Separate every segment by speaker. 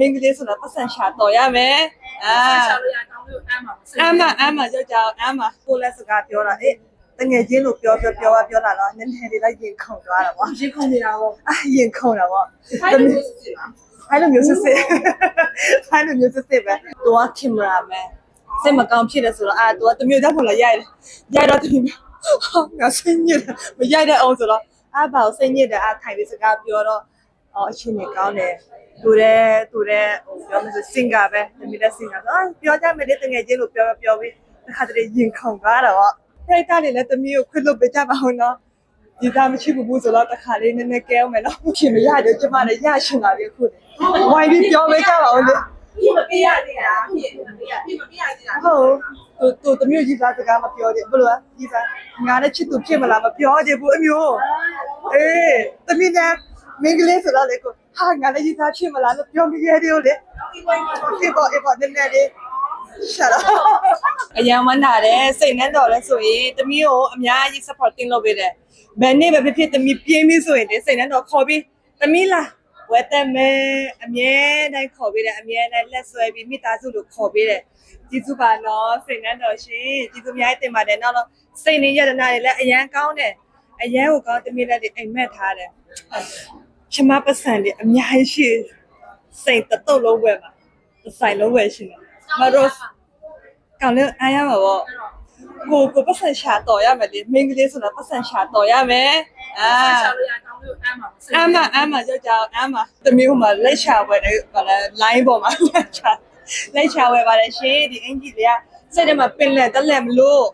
Speaker 1: မင်းကလေးဆိုတာပတ်စံရှာတော်ရမယ်အာ
Speaker 2: ချလို့ရကောင်းလို့အမ်းပါ
Speaker 1: အမ်းမအမ်းမကြောက်ကြောက်အမ်းမကိုလည်းစကားပြောတာအေးတငယ်ချင်းလို့ပြောပြောပြောပြောလာတော့နည်းနည်းလေးလိုက်ရင်ခုန်သွားတာပေါ့
Speaker 2: ရင်းခုန်နေတာပေါ့
Speaker 1: အာရင်ခုန်တာပေါ့
Speaker 2: အဲ့လိုမျိုးစစ်လား
Speaker 1: အဲ့လိုမျိုးစစ်စစ်အဲ့လိုမျိုးစစ်စစ်ပဲသူကကင်မရာမန်စိတ်မကောင်းဖြစ်တယ်ဆိုတော့အာသူကတမျိုးတက်ဖို့လာရိုက်တယ်ရိုက်တော့တမျိုးဟာငါစိတ်ညစ်တယ်မရိုက်တဲ့အောင်ဆိုတော့အာဘာကိုစိတ်ညစ်တယ်အာထိုင်ပြီးစကားပြောတော့ အော်အချင်းကြီးကောင်းတယ်သူတဲ့သူတဲ့ဟိုပြောမယ်ဆိုစင်ကာပဲတမီတဲ့စင်ကာဆိုအာပြောကြမယ်လေတငယ်ချင်းလို့ပြောပြောပြီးတစ်ခါတည်းရင်ခုန်သွားတာပေါ့ပြိတ္တာတွေလည်းတမီကိုခွင့်လွတ်ပေးကြပါဦးနော်ဒီသားမရှိဘူးဆိုတော့တခါလေးနည်းနည်းကဲအောင်မယ်နော်ဖြစ်မရတယ်ကျမလည်းရရှင်လာပြီအခုဝိုင်းပြီးပြောပေးကြပါဦးလေ
Speaker 2: ပြမပြရသေးတာပြမပြရပြမပြရသေးတာ
Speaker 1: ဟုတ်သူသူတမျိုးကြီးသားစကားမပြောသေးဘူးဘလို့ကြီးသားငါနဲ့ချစ်သူဖြစ်မလားမပြောသေးဘူးအမျိုးအေးတမီးနဲ့ မင်္ဂလေးဆိုတော့လေကိုဟာငါလည်းကြီးသားဖြစ်မလားလို့ပြောမိရသေးလေဒီပေါ်အေးပေါ်နည်းနည်းလေးရှာတော့အယံမနာတယ်စိတ်နဲ့တော့လဲဆိုရင်တမီးကိုအများကြီး supporting လုပ်ပေးတယ်ဘယ်နေ့ပဲဖြစ်ဖြစ်တမီးပြင်းပြီးဆိုရင်လေစိတ်နဲ့တော့ခေါ်ပြီးတမီးလားဝတ်တယ်မဲအမြဲတမ်းခေါ်ပေးတယ်အမြဲတမ်းလက်ဆွဲပြီးမိသားစုလို့ခေါ်ပေးတယ်ကျေးဇူးပါနော်စိတ်နဲ့တော့ရှင်ကျေးဇူးအများကြီးတင်ပါတယ်နောက်တော့စိတ်နဲ့ယတနာတွေလည်းအရန်ကောင်းတယ်အရန်ကိုကောင်းတမီးလည်းအိမ်မက်ထားတယ် ချမပတ်စံတွေအများကြီးရှိစိတ်တတုတ်လုံးဝယ်မှာတစ်ဆိုင်လုံးဝယ်ရှိတယ်မရိုးကောင်းလို့အားရမှာပေါ့ကိုကိုပတ်စံရှာတော်ရမယ်လေမင်းကလေးဆိုတော့ပတ်စံရှာတော်ရမယ်အာ
Speaker 2: ချလို့ရကောင်းလို့အမ်းပါ
Speaker 1: အမ်းမအမ်းမကြောက်ကြောက်အမ်းမတမျိုးမှာလက်ရှာဝယ်တယ်ဘာလဲ line ပေါ်မှာလက်ရှာလက်ရှာဝယ်ပါတယ်ရှင်ဒီအင်ကြီးတွေကစိတ်ထဲမှာပင်လက်တက်လက်မလို့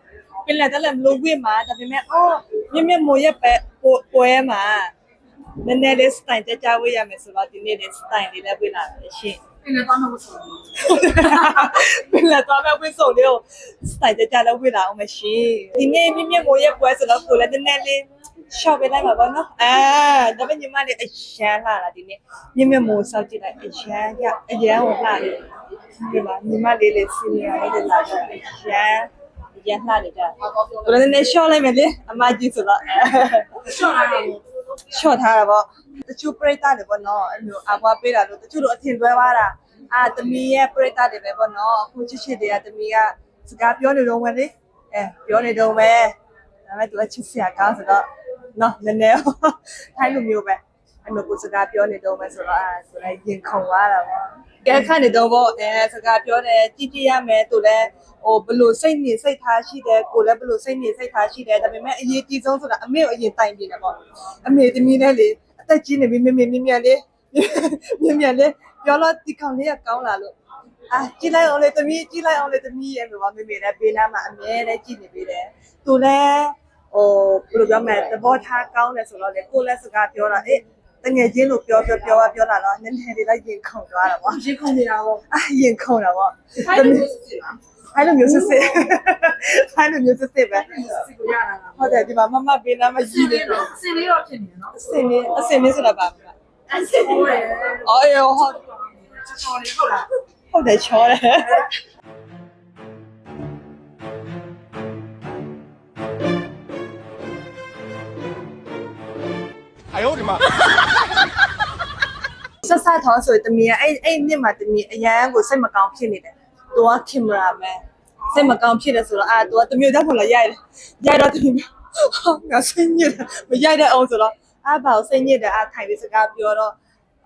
Speaker 1: ပင်လက်တက်လက်မလို့ဝိမှာဒါပေမဲ့အော်မြင့်မြင့်မိုးရက်ပဲပွဲမှာ နည်းနည်းလေး style တကြဝေးရမယ်ဆိုတော့ဒီနေ့လေး style လေးလည်းပြလာတယ်ရှင်
Speaker 2: ပြနေတော့မဟုတ်ဘူး
Speaker 1: ပင်လက်သွားမဲ့ဝိစုံလေးကိုစတိုင်ကြကြလည်းဝိလာအောင်မရှိဒီနေ့မြင့်မြင့်မိုးရဲ့ပွဲဆိုတော့ကိုလည်းနည်းနည်းလေးရှော့ပေးလိုက်ပါဘောနော်အဲဒါပေမဲ့ညီမလေးအရန်လာတာဒီနေ့မြင့်မြင့်မိုးစောက်ကြည့်လိုက်အရန်ရအရန်ကိုလှတယ်ဒီမှာညီမလေးလေးစီနီယာလေးလာတော့အရန်အရန်လှနေကြကိုလည်းနည်းနည်းရှော့လိုက်မယ်လေအမကြီးဆိုတော့
Speaker 2: ရှော့လာတ ယ်
Speaker 1: ရှော့ထားတာပေါ့တချို့ပရိသတ်တွေပေါ့နော်အဲ့လိုအဘွားပေးတာလို့တချို့တော့အထင်လွဲသွားတာအာတမီရဲ့ပရိသတ်တွေပဲပေါ့နော်အခုချစ်ချစ်တွေကတမီကစကားပြောနေတော့ဝင်လေအဲပြောနေတော့ပဲဒါပေမဲ့သူကချစ်စရာကောင်းဆိုတော့နော်နည်းနည်းထိုင်းလိုမျိုးပဲအဲ့လိုကိုစကားပြောနေတော့မယ်ဆိုတော့အဲဆိုလိုက်ရင်ခုန်သွားတာပေါ့ ကဲခန့်နေတော့ပေါ့အဲစကားပြောတယ်ကြည့်ကြည့်ရမယ်သူလည်းဟိုဘလို့စိတ်နေစိတ်ထားရှိတယ်ကိုလည်းဘလို့စိတ်နေစိတ်ထားရှိတယ်ဒါပေမဲ့အရေးကြီးဆုံးဆိုတာအမေကိုအရင်တိုင်ပြနေပေါ့အမေတမီးနဲ့လေအသက်ကြီးနေပြီမြင်မြင်မြင်မြင်လေးမြင်မြင်လေးပြောလို့ဒီကောင်လေးကကောင်းလာလို့အာကြည့်လိုက်အောင်လေတမီးကြည့်လိုက်အောင်လေတမီးရဲ့လိုပါမေမေလည်းပေးနာမှာအမြဲတမ်းကြည့်နေပေးတယ်သူလည်းဟိုဘယ်လိုပြောမလဲသဘောထားကောင်းတယ်ဆိုတော့လေကိုလည်းစကားပြောတာအေး တငယ်ချင်းလို့ပြောပြောပြောပြောလာတော့နည်းနည်းလေးလိုက်ရင်ခုန်သွားတာပေါ့
Speaker 2: ရင်းခုန်နေတာပေါ့
Speaker 1: အာရင်ခုန်တာပေါ့
Speaker 2: အဲ့လိုမျိုးစစ်လား
Speaker 1: အဲ့လိုမျိုးစစ်စစ်အဲ့လိုမျိုးစစ်စစ်ပဲ
Speaker 2: စစ်ကိုရတာလား
Speaker 1: ဟုတ်တယ်ဒီမှာမမပေးနာမ
Speaker 2: စ
Speaker 1: ကြီး
Speaker 2: င်
Speaker 1: နေ
Speaker 2: လေးတော့စင်လေးတော့ဖြစ်နေနော်
Speaker 1: အစင်းလေးအစင်းလေးဆိုတာပါမလား
Speaker 2: အစင်လေးရယ်
Speaker 1: အော်ရောဟုတ်
Speaker 2: ချော်လေးဟုတ်လား
Speaker 1: ဟုတ်တယ်ချောတယ်
Speaker 3: 哎呦我的妈！
Speaker 1: ဆက်ဆက်ထောဆိုတမီးအဲ့အဲ့နှစ်မှာတမီးအရန်ကိုစိတ်မကောင်းဖြစ်နေတယ်သူကကင်မရာမန်စိတ်မကောင်းဖြစ်တယ်ဆိုတော့အာသူကတမီးတက်ဖို့လာရိုက်တယ်ရိုက်တော့တမီးဟာငါစိတ်ညစ်တယ်မရိုက်တဲ့အောင်ဆိုတော့အာဘာကိုစိတ်ညစ်တယ်အာထိုင်ပြီးစကားပြောတော့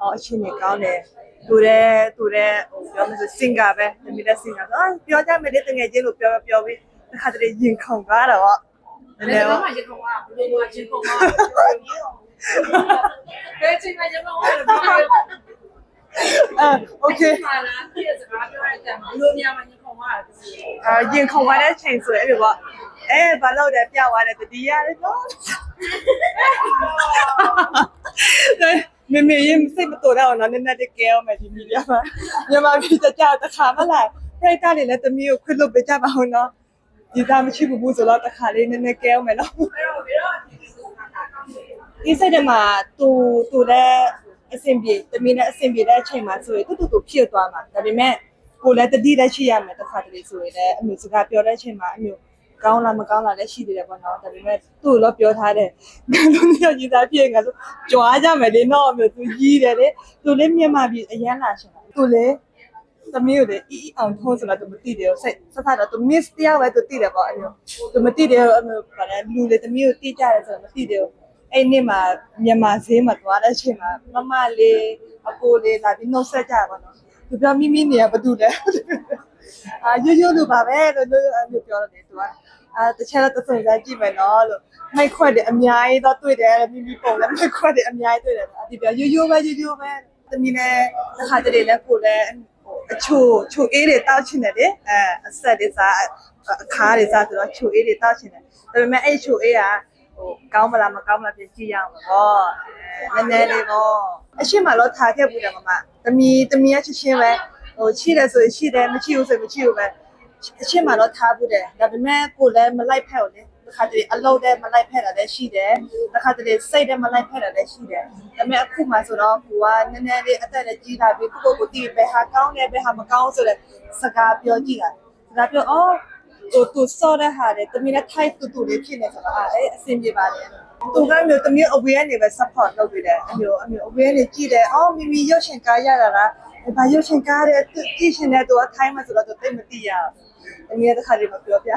Speaker 1: အော်အချင်းကြီးကောင်းတယ်သူတဲ့သူတဲ့ဟိုပြောမလို့စင်ကာပဲတမီးတဲ့စင်ကာဆိုအာပြောကြမယ်လေတငယ်ချင်းလို့ပြောပြောပြီးတစ်ခါတည်းရင်ခုန်သွားတော့နည်းန
Speaker 2: ဘယ်
Speaker 1: ည်း
Speaker 2: တော့
Speaker 1: ပေါ့
Speaker 2: မှရခုန်သွားဘယ်လိုမှရခုန်သွား ဘယ်ချိန်မှရခုန်သွားလဲ
Speaker 1: အာโอเค
Speaker 2: မှာလားပြည့်စကားပြောရတဲ့ဘယ်လိုများမှရခုန်သွားလဲ
Speaker 1: အာရင်ခုန်သွားတဲ့ချိန်ဆိုရင်အဲ့လိုပေါ့အဲဘာလို့လဲပြသွားတယ်တတိယလေနော်မမေရင်စိတ်မတော်တော့နော်နည်းနည်းတကယ်အောင်မယ်ဒီမီဒီယာမှာမြန်မာပြည်တကြတခါမလားပြိတ္တာတွေလည်းတမီးကိုခွင့်လွတ်ပေးကြပါဦးနော်ဒီသားမရှိဘူးဆိုတော့တခါလေးနည်းနည်းကဲအောင်မယ်နော်
Speaker 2: အဲ့တော့ဘယ်တော့
Speaker 1: ဒီစိတ်ထဲမှာသူသူလည်းအဆင်ပြေတမီးနဲ့အဆင်ပြေတဲ့အချိန်မှာဆိုရင်တူတူတူဖြစ်သွားမှာဒါပေမဲ့ကိုလည်းတတိလည်းရှိရမယ်တစ်ခါတလေဆိုရင်လည်းအမျိုးစကားပြောတဲ့အချိန်မှာအမျိုးကောင်းလားမကောင်းလားလည်းရှိသေးတယ်ပေါ့နော်ဒါပေမဲ့သူ့တော့ပြောထားတယ်ငါတို့ညညီသားဖြစ်ငါတို့ကြွားကြမယ်လေနော်အမျိုးသူကြီးတယ်လေသူလည်းမြန်မာပြည်အရန်လာရှင်တာသူလေသမီးကိုလေအီအီအောင်ထုံးဆိုတာသူမသိတယ်စိတ်ဆက်ဆက်တော့သူ miss တယောက်ပဲသူသိတယ်ပေါ့အဲ့လိုသူမသိတယ်အဲ့လိုဗါလဲလူလေသမီးကိုသိကြတယ်ဆိုတော့မသိတယ် အဲ့နေ့မှာမြန်မာဈေးမှာသွားတဲ့အချိန်မှာမမလေးအကိုလေးလာပြီးနှုတ်ဆက်ကြပါတော့သူပြောမိမိနေရဘာတူလဲအာရိုးရိုးလိုပါပဲလို့အဲ့လိုပြောတယ်သူကအာတခြားတော့သုံးစားကြည့်မယ်နော်လို့မိုက်ခွက်တယ်အများကြီးတော့တွေ့တယ်မိမိပုံလည်းမိုက်ခွက်တယ်အများကြီးတွေ့တယ်အဒီပြောရိုးရိုးပဲရိုးရိုးပဲသမီးလည်းတစ်ခါတလေလည်းကိုလည်းအချိုချိုအေးတွေတောက်ချင်တယ်လေအဲအဆက်တွေစားအခါတွေစားဆိုတော့ချိုအေးတွေတောက်ချင်တယ်ဒါပေမဲ့အဲ့ချိုအေးက ဟိုကောင်းမလားမကောင်းမလားပြင်ကြည့်ရအောင်ပေါ့အဲနည်းနည်းလေးပေါ့အရှိမလို့ထားခဲ့ဘူးတယ်မမသမီးသမီးကချစ်ချင်းပဲဟိုချိတယ်ဆိုရင်ချိတယ်မချိဘူးဆိုရင်မချိဘူးပဲအချင်းမှတော့ထားဘူးတယ်ဒါပေမဲ့ကိုလည်းမလိုက်ဖက်ဘူးလေတစ်ခါတလေအလုပ်တဲ့မလိုက်ဖက်တာလည်းရှိတယ်တစ်ခါတလေစိတ်တဲ့မလိုက်ဖက်တာလည်းရှိတယ်ဒါပေမဲ့အခုမှဆိုတော့ကိုကနည်းနည်းလေးအသက်လည်းကြီးလာပြီကိုကိုကိုတီးပဲဟာကောင်းတယ်ပဲဟာမကောင်းဆိုတဲ့စကားပြောကြည့်တာစကားပြောအော် ဟိုသူစောတဲ့ဟာလေတမီးနဲ့ type တူတူလေးဖြစ်နေဆိုတော့အဲအဆင်ပြေပါလေသူကမျိုးတမီး aware နေပဲ support လုပ်ပေးတယ်အမျိုးအမျိုး aware နေကြည့်တယ်အော်မိမိရုပ်ရှင်ကားရတာလားဘာရုပ်ရှင်ကားတဲ့ကြည့်ရှင်တဲ့သူက time မှာဆိုတော့သူသိမသိရဘူးအမြဲတခါလေးမပြောပြ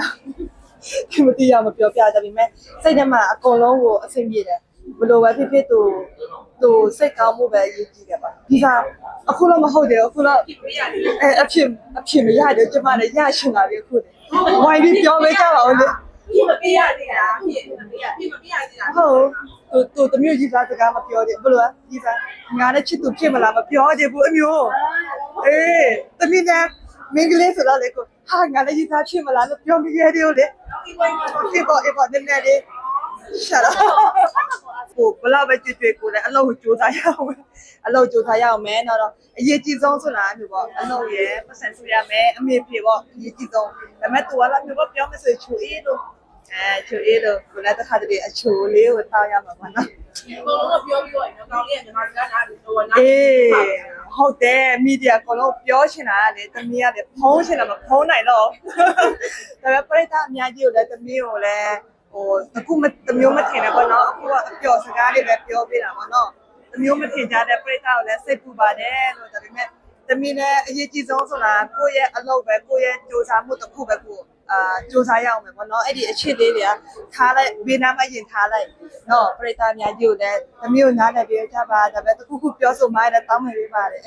Speaker 1: ဒီမတိရမပြောပြဒါပေမဲ့စိတ်ထဲမှာအကုန်လုံးကိုအဆင်ပြေတယ်ဘလို့ပဲဖြစ်ဖြစ်သူသူစိတ်ကောင်းမှုပဲရည်ကြည့်တယ်ပါဒီကအခုတော့မဟုတ်တယ်အခုတော့အဲအဖြစ်အဖြစ်မရတယ်ကျမလည်းရရှင်လာပြီအခု ဝိုင်းပြီးပြောပေးကြပါဦးလေ
Speaker 2: ပြမပြရသေးတာပြမပြပြမပြရသေးတာ
Speaker 1: ဟုတ်သူသူတမျိုးကြီးစားစကားမပြောသေးဘလို့ကြီးစားငါနဲ့ချစ်သူဖြစ်မလားမပြောသေးဘူးအမျိုးအေးတမီးနဲ့မင်္ဂလေးဆိုတော့လေကိုဟာငါလည်းကြီးစားဖြစ်မလားလို့ပြောမိခဲ့တယ်လေ
Speaker 2: ဒီဘိုင်းမှာ
Speaker 1: အေးပေါ့အေးပေါ့နည်းနည်းလေး ရှာတော့ကိုဘလောက်ပဲကြွကြွကိုလည်းအလုပ်ကိုစူးစမ်းရအောင်ပဲအလုပ်စူးစမ်းရအောင်မယ်တော့တော့အရေးကြီးဆုံးဆိုတာမျိုးပေါ့အလုပ်ရယ်ပတ်စံဆူရမယ်အမေပြေပေါ့အရေးကြီးဆုံးဒါပေမဲ့သူကလည်းမျိုးပေါ့ပြောမယ်ဆိုရင်ချူအေးလို့အဲချူအေးလို့ကိုလည်းတစ်ခါတည်းအချိုလေးကိုတောင်းရမှာပေါ့နော်
Speaker 2: ဒီဘလုံးတော့ပြောပြီးတော့ကောင်းလေးကမြန်မာစကားနားပြီးတော့နား
Speaker 1: အေးဟုတ်တယ်မီဒီယာကောလုံးပြောချင်တာကလေတမီးကလေဖုံးချင်တာမဖုံးနိုင်တော့ဒါပေမဲ့ပရိသတ်အများကြီးကိုလည်းတမီးကိုလည်းဟိုအခုမတ မျိုးမထင်နဲ့ပေါ့နော်အခုကအပျော်စကားလေးပဲပြောပြတာပေါ့နော်တမျိုးမထင်ကြတဲ့ပရိသတ်ကိုလည်းစိတ်ပူပါတယ်လို့ဒါပေမဲ့တမီးလည်းအရေးကြီးဆုံးဆိုတာကိုယ့်ရဲ့အလုပ်ပဲကိုယ့်ရဲ့စူးစမ်းမှုတစ်ခုပဲကိုအာစူးစမ်းရအောင်ပဲပေါ့နော်အဲ့ဒီအချစ်လေးတွေကထားလိုက်ဘေးနားမှာရင်ထားလိုက်နော်ပရိသတ်အများကြီးကိုလည်းတမီးကိုနားလည်ပြကြပါဒါပေမဲ့တစ်ခုခုပြောဆိုမှလည်းတောင်းမယ်ပေးပါတယ်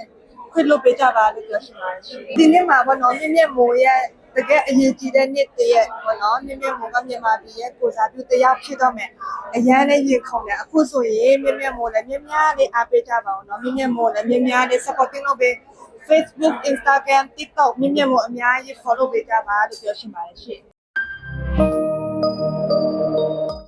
Speaker 1: ခွင့်လို့ပေးကြပါလို့ပြောချင်ပါတယ်ရှင်ဒီနေ့မှာပေါ့နော်မြင့်မြတ်မိုးရဲ့ တကယ်အရေးကြီးတဲ့နေ့တည်းရဲ့ပေါ့နော်မြင့်မြတ်မိုးကမြန်မာပြည်ရဲ့ကိုစားပြုတရားဖြစ်တော့မယ်အရန်လည်းရင်ခုန်တယ်အခုဆိုရင်မြင့်မြတ်မိုးလည်းမြင့်များလေးအားပေးကြပါအောင်နော်မြင့်မြတ်မိုးလည်းမြင့်များလေး supporting လုပ်ပေး Facebook Instagram TikTok မြင့်မြတ်မိုးအများကြီး follow ပေးကြပါလို့ပြောချင်ပါတယ်ရှင်